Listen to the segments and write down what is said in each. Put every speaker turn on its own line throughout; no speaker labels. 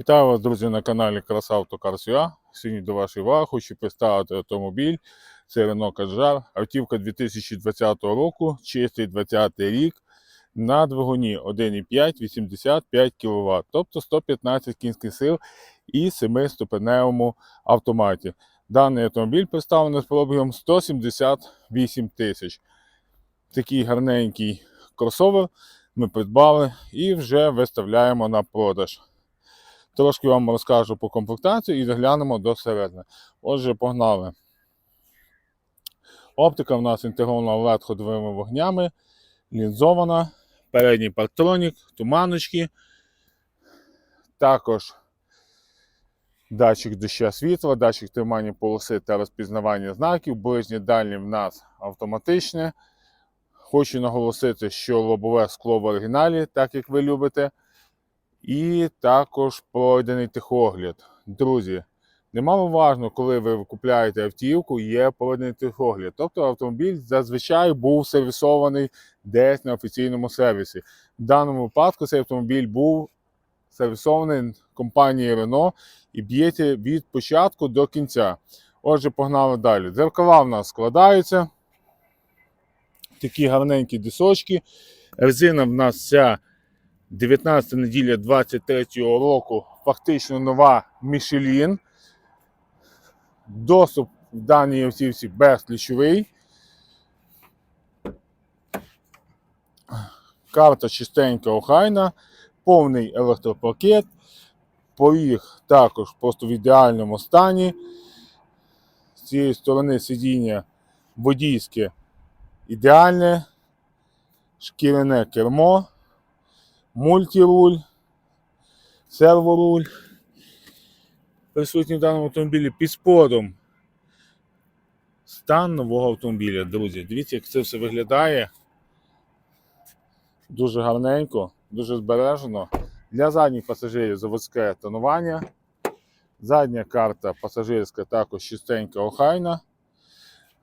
Вітаю вас, друзі, на каналі Красавто.Cars.ua. Сьогодні до вашої уваги хочу представити автомобіль. Це Renault Kadjar, автівка 2020 року, чистий 20 рік, на двигуні 1,5 85 кВт, тобто 115 кінських сил і 7-ступеневому автоматі. Даний автомобіль представлений з пробігом 178 тисяч. Такий гарненький кросовер ми придбали і вже виставляємо на продаж. Трошки вам розкажу по комплектації і заглянемо до середини. Отже, погнали. Оптика в нас інтегрована LED ходовими вогнями, лінзована, передній парктронік, туманочки. Також датчик доща світла, датчик тримання полоси та розпізнавання знаків. Ближнє дальнє в нас автоматичне. Хочу наголосити, що лобове скло в оригіналі, так як ви любите. І також пройдений техогляд. Друзі, немало важно, коли ви купляєте автівку, є пройдений техогляд. Тобто автомобіль зазвичай був сервісований десь на офіційному сервісі. В даному випадку цей автомобіль був сервісований компанією Renault і б'ється від початку до кінця. Отже, погнали далі. Дзеркала в нас складаються. Такі гарненькі дисочки. Резина в нас вся 19 неділя 23 року фактично нова Michelin. Доступ в даній автівці безключовий. Карта чистенька охайна, повний електропакет. Поріг також просто в ідеальному стані. З цієї сторони сидіння водійське ідеальне, шкіряне кермо мультируль, серворуль. Присутній в даному автомобілі під сподом. Стан нового автомобіля, друзі. Дивіться, як це все виглядає. Дуже гарненько, дуже збережено. Для задніх пасажирів заводське тонування. Задня карта пасажирська також чистенька охайна.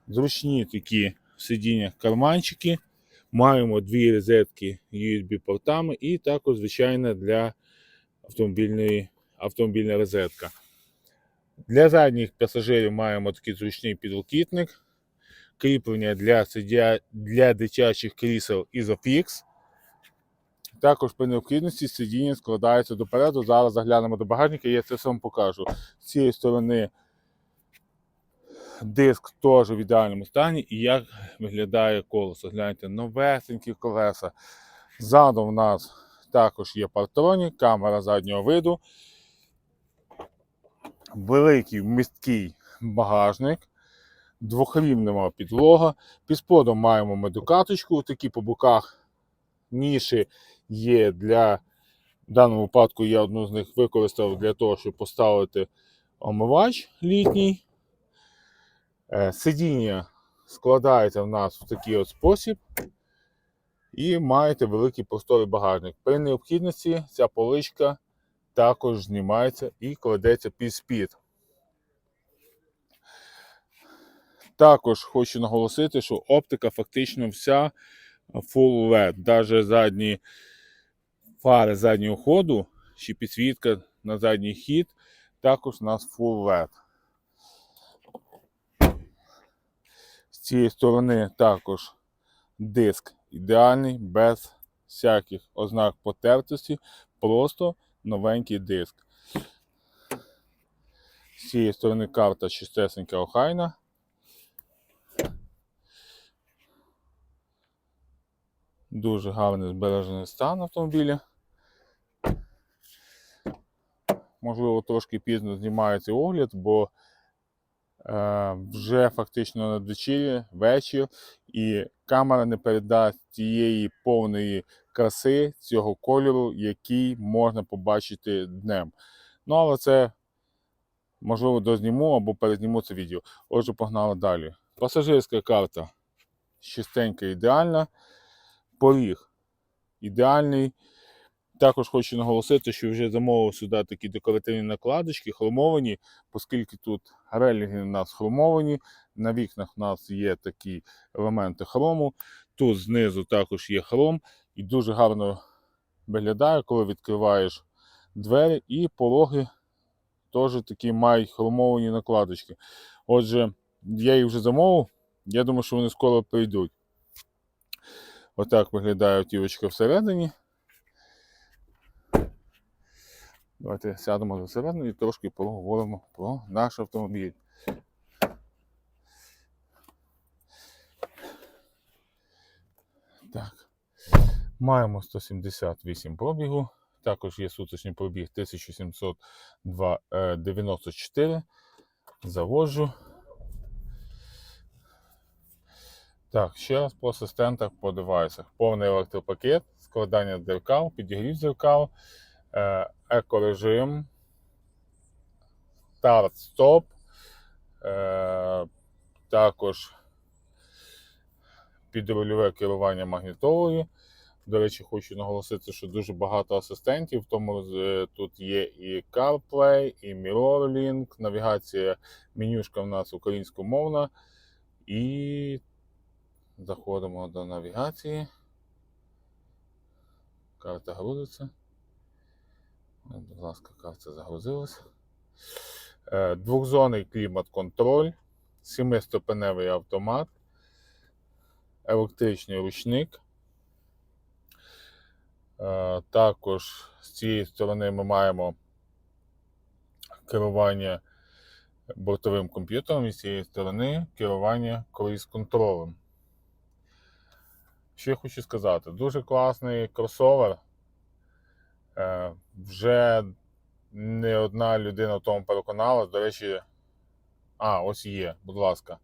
Зручні такі сидіння карманчики. Маємо дві розетки USB-портами і також звичайна для автомобільної автомобільна розетка. Для задніх пасажирів маємо такий зручний підлокітник, кріплення для сидя... для дитячих крісел Isofix. Також при необхідності сидіння складається допереду. Зараз заглянемо до багажника я це все вам покажу. З цієї сторони Диск теж в ідеальному стані. І як виглядає колесо. Гляньте, новесенькі колеса. Ззаду в нас також є партронік, камера заднього виду. Великий місткий багажник. Двохрівнева підлога. Під сподом маємо медукаточку. Такі по боках ніші є для. В даному випадку я одну з них використав для того, щоб поставити омивач літній. Е, Сидіння складається в нас в такий от спосіб. І маєте великий просторий багажник. При необхідності ця поличка також знімається і кладеться під спід. Також хочу наголосити, що оптика фактично вся Full LED. Навіть задні фари заднього ходу чи підсвітка на задній хід також у нас Full LED. Цієї сторони також диск ідеальний, без всяких ознак потертості, просто новенький диск. З цієї сторони карта чистесенька охайна. Дуже гарний збережений стан автомобіля. Можливо, трошки пізно знімається огляд, бо вже фактично надвечір'я, вечір, і камера не передасть тієї повної краси цього кольору, який можна побачити днем. Ну, але це можливо дозніму або перезніму це відео. Отже, погнали далі. Пасажирська карта чистенька, ідеальна. Поріг ідеальний. Також хочу наголосити, що вже замовив сюди такі декоративні накладочки, хромовані, оскільки тут релінги у нас хромовані, на вікнах у нас є такі елементи хрому. Тут знизу також є хром і дуже гарно виглядає, коли відкриваєш двері і пороги теж такі мають хромовані накладочки. Отже, я їх вже замовив. Я думаю, що вони скоро прийдуть. Отак виглядає автівочка всередині. Давайте сядемо всередину і трошки поговоримо про наш автомобіль. Так. Маємо 178 пробігу. Також є суточний пробіг 1794. Заводжу. Так, ще раз по асистентах по девайсах. Повний електропакет, складання дзеркал, підігрів дзеркал, е, екорежим, старт-стоп, е, також підрульове керування магнітолою. До речі, хочу наголосити, що дуже багато асистентів. Тому е, тут є і CarPlay, і MirrorLink, навігація, менюшка в нас українськомовна. І заходимо до навігації. Карта грузиться. Будь ласка, карта загрузилася. Е, Двохзонний клімат-контроль, семиступеневий автомат, електричний ручник. Е, Також з цієї сторони ми маємо керування бортовим комп'ютером і з цієї сторони керування круїз-контролем. Що я хочу сказати, дуже класний кросовер. Е, Вже не одна людина в тому переконалась. До речі, а, ось є, будь ласка.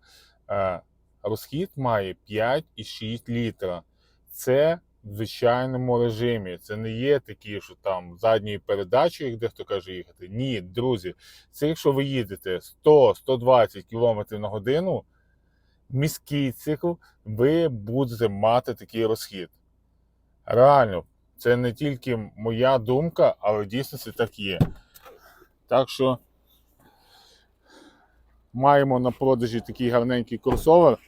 Е, Розхід має 5,6 літра. Це в звичайному режимі. Це не є такі, що там задньої передачі, як дехто каже їхати. Ні, друзі, це якщо ви їдете 100-120 км на годину, міський цикл, ви будете мати такий розхід. Реально, це не тільки моя думка, але в дійсності так є. Так що маємо на продажі такий гарненький кросовер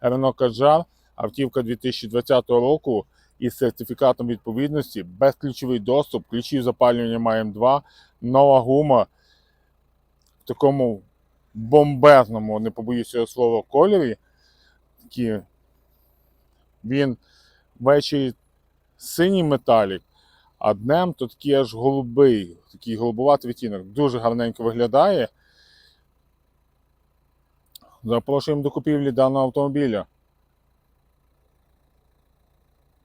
Renault Kadjar, автівка 2020 року із сертифікатом відповідності, безключовий доступ, ключів запалювання маємо два, нова гума в такому бомбезному, не побоюсь цього слова, кольорі. Він ввечері синій металік, а днем то такий аж голубий, такий голубуватий відтінок. Дуже гарненько виглядає. Запрошуємо до купівлі даного автомобіля.